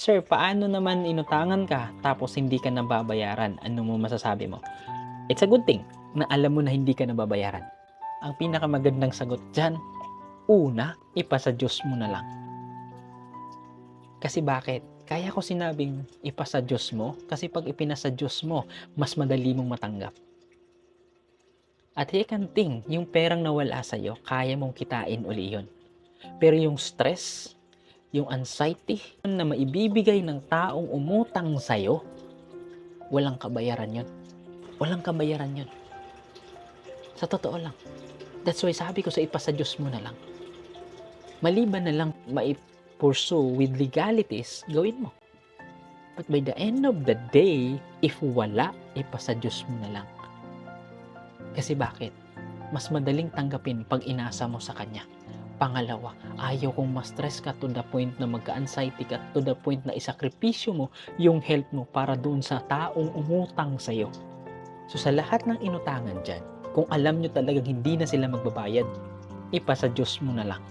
Sir, paano naman inutangan ka tapos hindi ka nababayaran? Ano mo masasabi mo? It's a good thing na alam mo na hindi ka nababayaran. Ang pinakamagandang sagot dyan, una, ipasa Diyos mo na lang. Kasi bakit? Kaya ko sinabing ipasa Diyos mo kasi pag ipinasa Diyos mo, mas madali mong matanggap. At thing, yung perang nawala sa'yo, kaya mong kitain uli yun. Pero yung stress, yung anxiety na maibibigay ng taong umutang sa'yo, walang kabayaran yun. Walang kabayaran yun. Sa totoo lang. That's why sabi ko sa ipasa Diyos mo na lang. Maliban na lang mai-pursue with legalities, gawin mo. But by the end of the day, if wala, ipasa Diyos mo na lang. Kasi bakit? Mas madaling tanggapin pag inasa mo sa Kanya. Pangalawa, ayaw kong ma-stress ka to the point na magka-anxiety ka, to the point na isakripisyo mo yung health mo para doon sa taong umutang sa'yo. So sa lahat ng inutangan dyan, kung alam nyo talagang hindi na sila magbabayad, ipasa Diyos mo na lang.